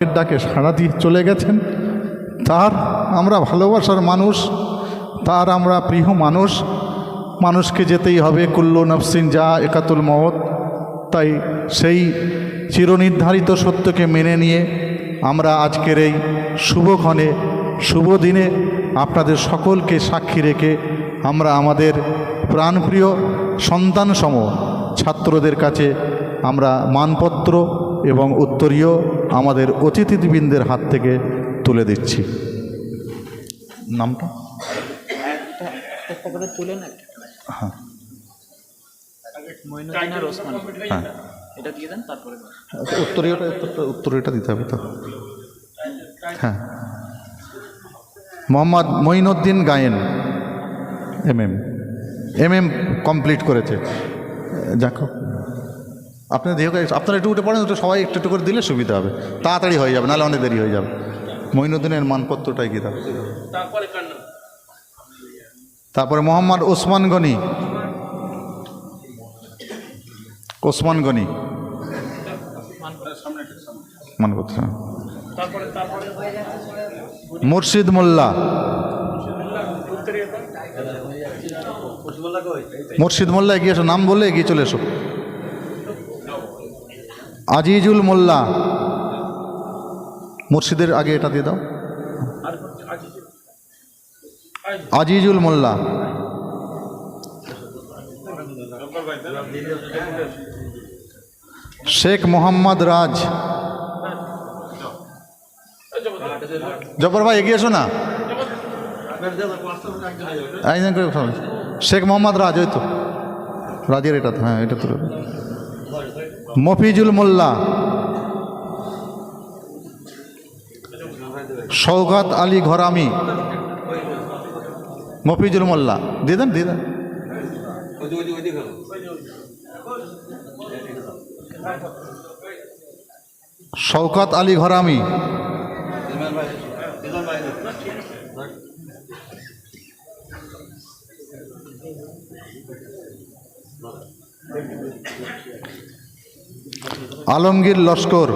ডাকে সাড়া দিয়ে চলে গেছেন। তার আমরা ভালোবাসার মানুষ, তার আমরা প্রিয় মানুষ। মানুষকে যেতেই হবে, কুল্লু নফসিন যা একাতুল মহৎ তাই সেই চিরনির্ধারিত সত্যকে মেনে নিয়ে আমরা আজকের এই শুভক্ষণে, শুভ দিনে আপনাদের সকলকে সাক্ষী রেখে আমরা আমাদের প্রাণপ্রিয় সন্তানসম ছাত্রদের কাছে আমরা মানপত্র এবং উত্তরীয় আমাদের অতিথিবৃন্দের হাত থেকে তুলে দিচ্ছি। নামটা? হ্যাঁ। হ্যাঁ। উত্তরীয়টা দিতে হবে তো। হ্যাঁ। Mohammad Moinuddin Gayen M M M M complete করেছে। দেখো আপনি দেখো আপনারা একটু উঠে পড়েন ওটা সবাই একটু একটু করে দিলে সুবিধা হবে। তাড়াতাড়ি হয়ে যাবে নাহলে অনেক দেরি হয়ে যাবে। মঈনুদ্দিনের মানপত্রটাই কি দাও তারপরে মোহাম্মদ ওসমান গনি। ওসমান গনি। মানপত্র। মুর্শিদ মোল্লা। মুর্শিদ মোল্লা এগিয়ে এসো নাম বললে এগিয়ে চলে এসো। আজিজুল মোল্লা। মুর্শিদের আগে এটা দিয়ে দাও। আজিজুল মোল্লা। শেখ মোহাম্মদ রাজ। জব্বর ভাই, এগিয়ে এসো না। করে শেখ মোহাম্মদ রাজ, ওই তো। রাজের এটা হ্যাঁ এটা তো মফিজুল মোল্লা। সৌগত আলী ঘরামি। মফিজুল মোল্লা। দিয়ে দেন দিয়ে শওকত আলী ঘরামি। আলমগীর লস্কর।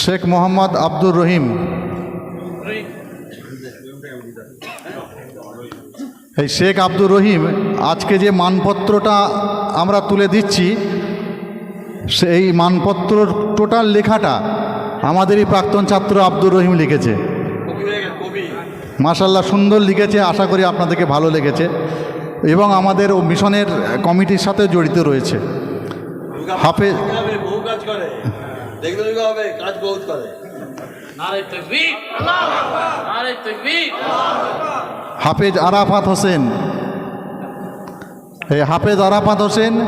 শেখ মোহাম্মদ আব্দুর রহিম। এই শেখ আব্দুর রহিম, আজকে যে মানপত্রটা আমরা তুলে দিচ্ছি, সেই মানপত্র টোটাল লেখাটা আমাদেরই প্রাক্তন ছাত্র আব্দুর রহিম লিখেছে। মাশাল্লাহ সুন্দর লিখেছে, আশা করি আপনাদেরকে ভালো লেগেছে। এবং আমাদের ও মিশনের কমিটির সাথে জড়িত রয়েছে। হাফেজ হাফেজ আরাফাত হোসেন। এই হাফেজ আরাফাত হোসেন,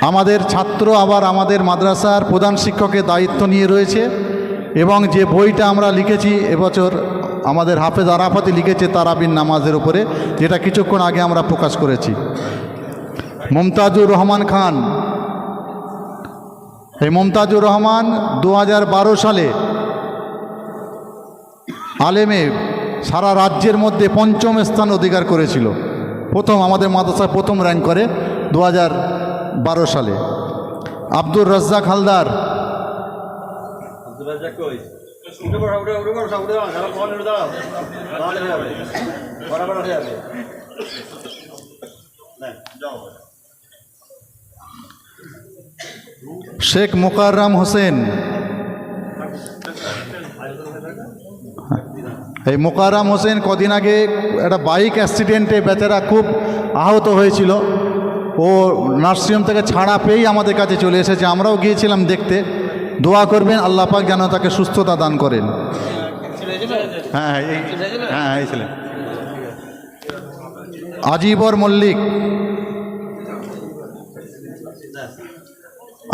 আমাদের ছাত্র, আবার আমাদের মাদ্রাসার প্রধান শিক্ষকের দায়িত্ব নিয়ে রয়েছে। এবং যে বইটা আমরা লিখেছি এবছর আমাদের হাফেজ আরাফাতই লিখেছে তারাবিন নামাজের উপরে, যেটা কিছুক্ষণ আগে আমরা প্রকাশ করেছি। মমতাজুর রহমান খান, এই মমতাজুর রহমান দু হাজার বারো সালে আলেমে সারা রাজ্যের মধ্যে পঞ্চম স্থান অধিকার করেছিল। প্রথম আমাদের মাদ্রাসায় প্রথম র্যাঙ্ক করে দু সালে। আব্দুর রাজ্জাক হালদার উঠে পড়ো উঠে উঠে সব উঠে দাঁড়াও উঠে দাঁড়াও। হয়ে যাবে হয়ে যাবে শেখ মোকাররাম হোসেন। এই মোকাররাম হোসেন কদিন আগে একটা বাইক অ্যাক্সিডেন্টে বেচারা খুব আহত হয়েছিল। ও নার্সিংহোম থেকে ছাড়া পেয়েই আমাদের কাছে চলে এসেছে। আমরাও গিয়েছিলাম দেখতে। দোয়া করবেন, আল্লাহ পাক যেন তাকে সুস্থতা দান করেন। হ্যাঁ হ্যাঁ হ্যাঁ হ্যাঁ আজিবর মল্লিক।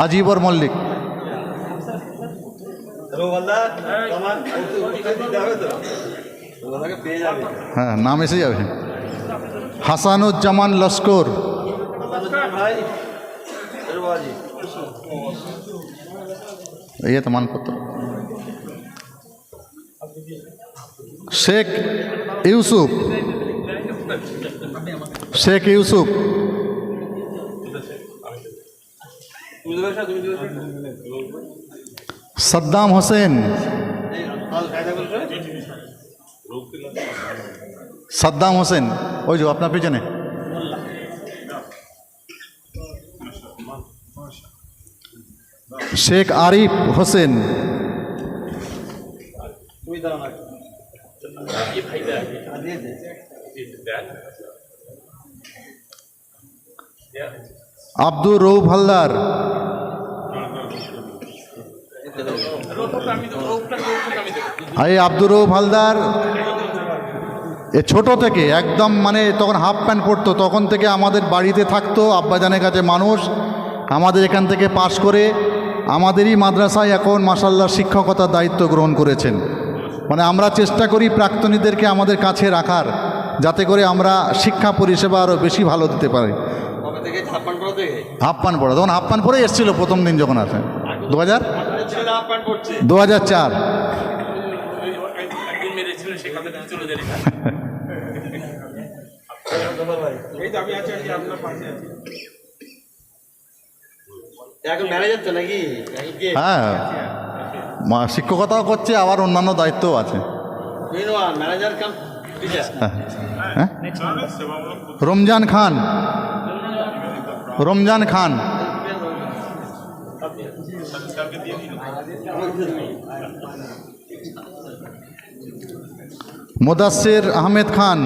আজিবর মল্লিক। হ্যাঁ নাম এসে যাবে। হাসানুজ্জামান লস্কর। ভাই রোবাজি এই তো মানপত্র শেখ ইউসুফ শেখ ইউসুফ তুমি দেবে স্যার তুমি দেবে সাদ্দাম হোসেন এই কাল কায়দা বলছো সাদ্দাম হোসেন ওই যে আপনার পিছনে শেখ আরিফ হোসেন। আব্দুর রৌফ হালদার। এই আব্দুর রৌফ হালদার। এ ছোট থেকে, একদম মানে তখন হাফ প্যান্ট পরতো, তখন থেকে আমাদের বাড়িতে থাকতো আব্বাজানের কাছে মানুষ। আমাদের এখান থেকে পাশ করে আমাদেরই মাদ্রাসায় এখন মাসাল্লাহ শিক্ষকতার দায়িত্ব গ্রহণ করেছেন। মানে আমরা চেষ্টা করি প্রাক্তনীদেরকে আমাদের কাছে রাখার যাতে করে আমরা শিক্ষা পরিষেবা আরও বেশি ভালো দিতে পারি। কবে থেকে ছাপ্পান করে হাফ প্যান্ট পরা তখন হাফ প্যান্ট পরে এসেছিল প্রথম দিন যখন আসে। দু হাজার দু হাজার চার ম্যানেজার তো নাকি নাকি কে হ্যাঁ। মা- শিক্ষকতাও করছে আবার অন্যান্য দায়িত্বও আছে। ওয়ান ম্যানেজার কাম টিচার হ্যাঁ। রমজান খান। রমজান খান। মোদাসির আহমেদ খান।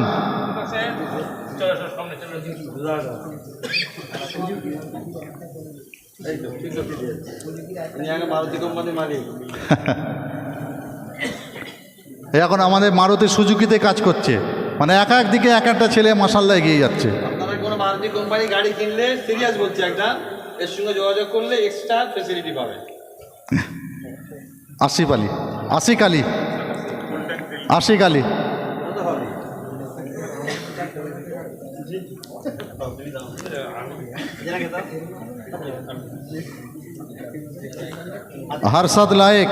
এখন আমাদের মারুতি সুজুকিতে কাজ করছে। মানে এক এক দিকে এক একটা ছেলে মাসাল্লা এগিয়ে যাচ্ছে। আপনারা কোনো মারুতি কোম্পানি গাড়ি কিনলে সিরিয়াস বলছে একটা এর সঙ্গে যোগাযোগ করলে এক্সট্রা ফেসিলিটি পাবে। হারসাদ লায়েক?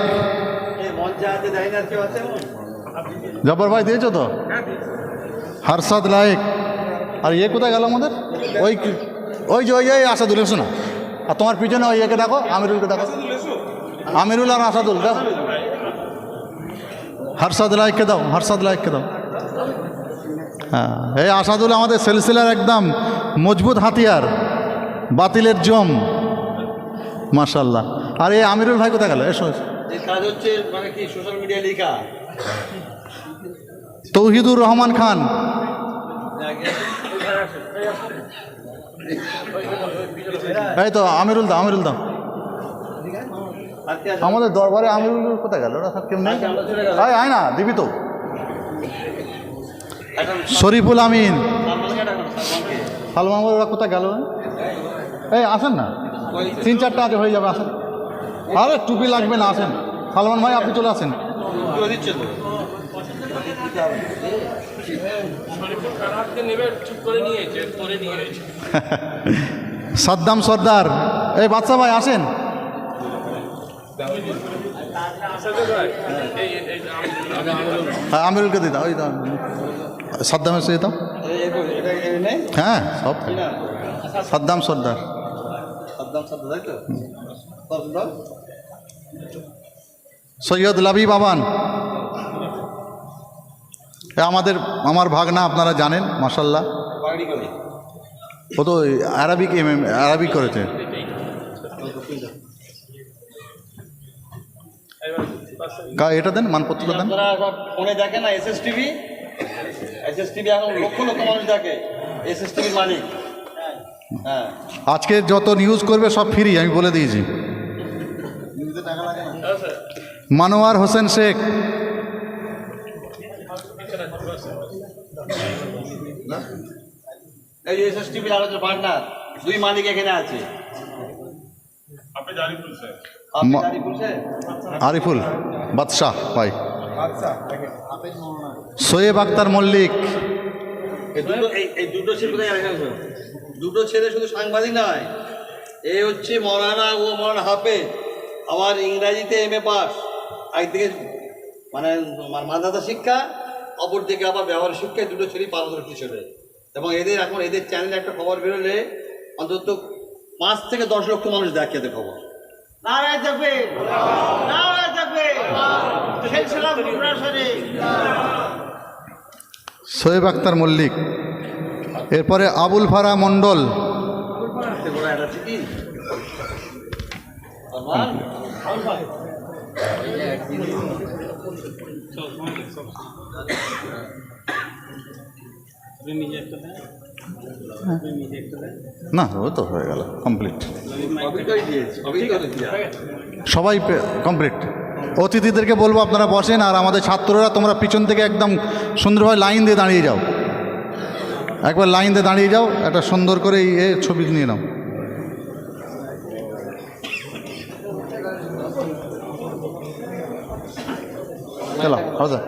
জব্বর ভাই দিয়েছ তো হারসাদ লায়েক আর ইয়ে কোথায় গেল আমাদের ওই ওই যে ওই যে আসাদুল এসো না আর তোমার পিছনে ওই একে দেখো আমিরুলকে দেখো আমিরুল আর আসাদুল দাও হারসাদ লায়েককে দাও হারসাদ লায়েককে দাও হ্যাঁ এই আসাদুল আমাদের সেলসিলার একদম মজবুত হাতিয়ার বাতিলের জম। মাশাল্লাহ আর এই আমিরুল ভাই কোথায় গেল। কাজ হচ্ছে মানে কি সোশ্যাল মিডিয়া লেখা তৌহিদুর রহমান খান। এই তো আমিরুল দাও আমিরুল আছে? আমাদের দরবারে আমিরুল কোথায় গেল? ওরা সব কেমন নেই। আয় আয় না দিবি তো। শরীফুল আমিন। সালমান ওরা কোথায় গেল? এই আসেন না তিন চারটা আছে হয়ে যাবে আসেন আরে টুপি লাগবে না আসেন সালমান ভাই আপনি চলে আসেন তুলে দিচ্ছে তো নেবে ঠিক করে নিয়েছে করে নিয়েছে সাদ্দাম সর্দার এই বাচ্চা ভাই আসেন হ্যাঁ আমিরুলকে দাও ওই দাও সাদ্দামের সে দাও এই- এই- এটা এই নেই হ্যাঁ সব সাদ্দাম সর্দার সাদ্দাম সাদ্দাম তাই তো? সৈয়দ লাবি বাবান এ আমাদের আমার ভাগনা আপনারা জানেন মাসাল্লাহ ও তো আরবিক এম এম আরবিক করেছে। এটা দেন মানপত্র দেন। ফোনে দেখেন না এসএস টিভি এসএস টিভি এখন লক্ষ লক্ষ মানুষ দেখে। এসএস টিভির মালিক। আজকে যত নিউজ করবে সব ফ্রি আমি বলে দিয়েছি। নিউজে টাকা লাগে না। মানোয়ার হোসেন শেখ। দুই মালিক এখানে আছে। আপনি মা- জারিপুর স্যার? আরিফুল বাদশাহ ভাই। সোয়েব আক্তার মল্লিক। এই দুটো দুটো ছেলে শুধু সাংবাদিক নয় এ হচ্ছে মৌলানা ও মৌলানা হাফেজ। আমার ইংরাজিতে এম এ পাস। একদিকে মানে আমার মাদ্রাসা শিক্ষা অপর দিকে আবার ব্যবহার শিক্ষায় দুটো ছেলেই পারদর্শী ছেলে এবং এদের এখন এদের চ্যানেলে একটা খবর বেরোলে অন্তত পাঁচ থেকে দশ লক্ষ মানুষ দেখে এদের খবর। নারায় থাকবে নারায় সোয়েব আক্তার মল্লিক এরপরে আবুল ফারা মণ্ডল। না, ও তো হয়ে গেল কমপ্লিট সবাই কমপ্লিট অতিথিদেরকে বলব আপনারা বসেন, আর আমাদের ছাত্ররা, তোমরা পিছন থেকে একদম সুন্দরভাবে লাইন দিয়ে দাঁড়িয়ে যাও। একবার লাইন দিয়ে দাঁড়িয়ে যাও একটা সুন্দর করে এই এ ছবি নিয়ে নাও। চলো হজা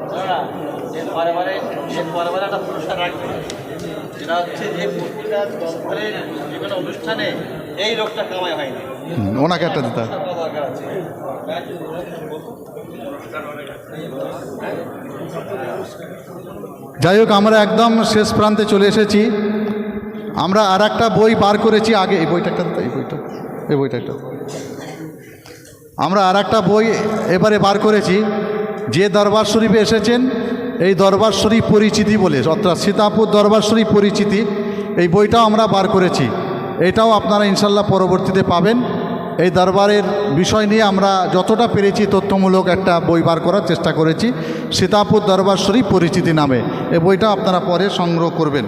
অনুষ্ঠানে এই লোকটা কামাই হয়নি ওনাকে একটা দিতে যাই হোক, আমরা একদম শেষ প্রান্তে চলে এসেছি। আমরা আর একটা বই বার করেছি আগে। এই বইটা একটা, এই বইটা এই বইটা একটা। আমরা আর একটা বই এবারে বার করেছি। যে দরবার শরীফে এসেছেন, এই দরবার শরীফ পরিচিতি বলে, অর্থাৎ সীতাপুর দরবার শরীফ পরিচিতি, এই বইটাও আমরা বার করেছি। এটাও আপনারা ইনশাল্লাহ পরবর্তীতে পাবেন। এই দরবারের বিষয় নিয়ে আমরা যতটা পেরেছি তথ্যমূলক একটা বই বার করার চেষ্টা করেছি। সীতাপুর দরবার শরীফ পরিচিতি নামে। এই বইটা আপনারা পরে সংগ্রহ করবেন।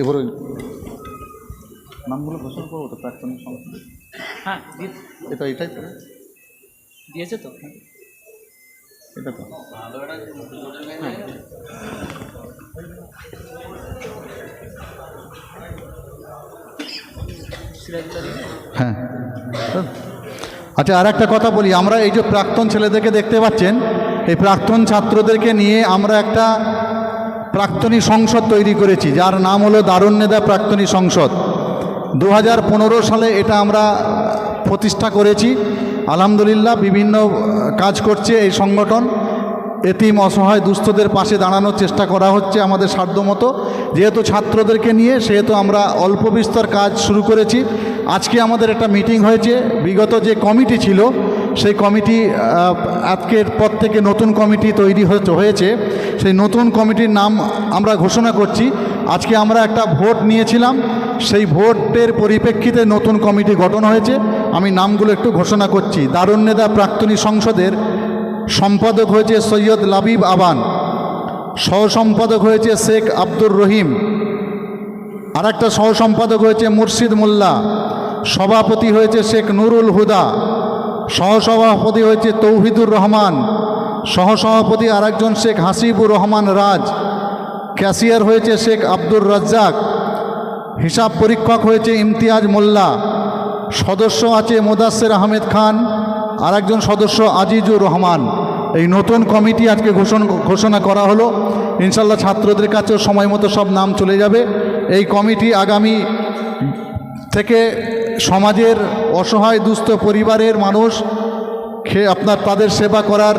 এবারে নামগুলো ঘোষণা করব তো প্রাক্তনিক সংসদ হ্যাঁ এটা এটাই দিয়েছে তো? এটা তো। হ্যাঁ। আচ্ছা আর একটা কথা বলি। আমরা এই যে প্রাক্তন ছেলেদেরকে দেখতে পাচ্ছেন, এই প্রাক্তন ছাত্রদেরকে নিয়ে আমরা একটা প্রাক্তনী সংসদ তৈরি করেছি, যার নাম হলো দারুণ্যদা প্রাক্তনী সংসদ। দু হাজার পনেরো সালে এটা আমরা প্রতিষ্ঠা করেছি। আলহামদুলিল্লাহ, বিভিন্ন কাজ করছে এই সংগঠন। এতিম অসহায় দুস্থদের পাশে দাঁড়ানোর চেষ্টা করা হচ্ছে আমাদের সাধ্যমতো যেহেতু ছাত্রদেরকে নিয়ে, সেহেতু আমরা অল্প বিস্তর কাজ শুরু করেছি। আজকে আমাদের একটা মিটিং হয়েছে। বিগত যে কমিটি ছিল, সেই কমিটি আজকের পর থেকে নতুন কমিটি তৈরি হয়েছে। সেই নতুন কমিটির নাম আমরা ঘোষণা করছি। আজকে আমরা একটা ভোট নিয়েছিলাম। সেই ভোটের পরিপ্রেক্ষিতে নতুন কমিটি গঠন হয়েছে। আমি নামগুলো একটু ঘোষণা করছি। দারুণ্যদা প্রাক্তনী সংসদের সম্পাদক হয়েছে সৈয়দ লাবিব আবান সহ সম্পাদক হয়েছে শেখ আব্দুর রহিম আর একটা সহ সম্পাদক হয়েছে মুর্শিদ মোল্লা, সভাপতি হয়েছে শেখ নুরুল হুদা, সহসভাপতি হয়েছে তৌহিদুর রহমান, সহসভাপতি আরেকজন শেখ হাসিবুর রহমান রাজ, ক্যাশিয়ার হয়েছে শেখ আব্দুর রাজ্জাক, হিসাব পরীক্ষক হয়েছে ইমতিয়াজ মোল্লা সদস্য আছে মোদাসের আহমেদ খান আর একজন সদস্য আজিজুর রহমান। এই নতুন কমিটি আজকে ঘোষণা ঘোষণা করা হলো। ইনশাল্লাহ ছাত্রদের কাছেও সময় মতো সব নাম চলে যাবে। এই কমিটি আগামী থেকে সমাজের অসহায়, দুস্থ পরিবারের মানুষ আপনার তাদের সেবা করার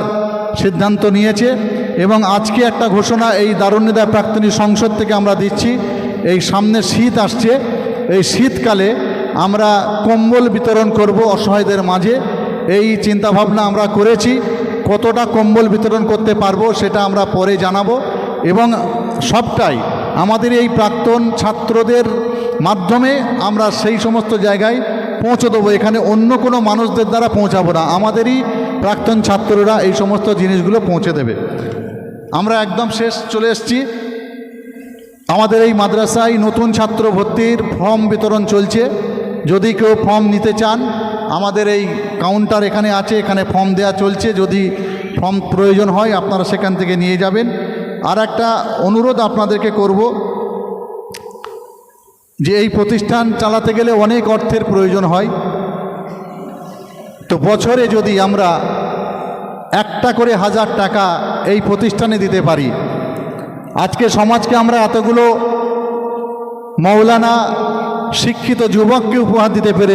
সিদ্ধান্ত নিয়েছে এবং আজকে একটা ঘোষণা এই দারুণ্যদা প্রাক্তনী সংসদ থেকে আমরা দিচ্ছি। এই সামনে শীত আসছে। এই শীতকালে আমরা কম্বল বিতরণ করব অসহায়দের মাঝে। এই চিন্তাভাবনা আমরা করেছি, কতটা কম্বল বিতরণ করতে পারব সেটা আমরা পরে জানাব। এবং সবটাই আমাদের এই প্রাক্তন ছাত্রদের মাধ্যমে আমরা সেই সমস্ত জায়গায় পৌঁছে দেবো। এখানে অন্য কোনো মানুষদের দ্বারা পৌঁছাবো না। আমাদেরই প্রাক্তন ছাত্ররা এই সমস্ত জিনিসগুলো পৌঁছে দেবে। আমরা একদম শেষ চলে এসেছি। আমাদের এই মাদ্রাসায় নতুন ছাত্র ভর্তির ফর্ম বিতরণ চলছে। যদি কেউ ফর্ম নিতে চান, আমাদের এই কাউন্টার এখানে আছে, এখানে ফর্ম দেওয়া চলছে। যদি ফর্ম প্রয়োজন হয়, আপনারা সেখান থেকে নিয়ে যাবেন। আর একটা অনুরোধ আপনাদেরকে করব, যে এই প্রতিষ্ঠান চালাতে গেলে অনেক অর্থের প্রয়োজন হয়। তো বছরে যদি আমরা একটা করে হাজার টাকা এই প্রতিষ্ঠানে দিতে পারি, আজকে সমাজকে আমরা এতগুলো মৌলানা শিক্ষিত যুবককে উপহার দিতে পেরে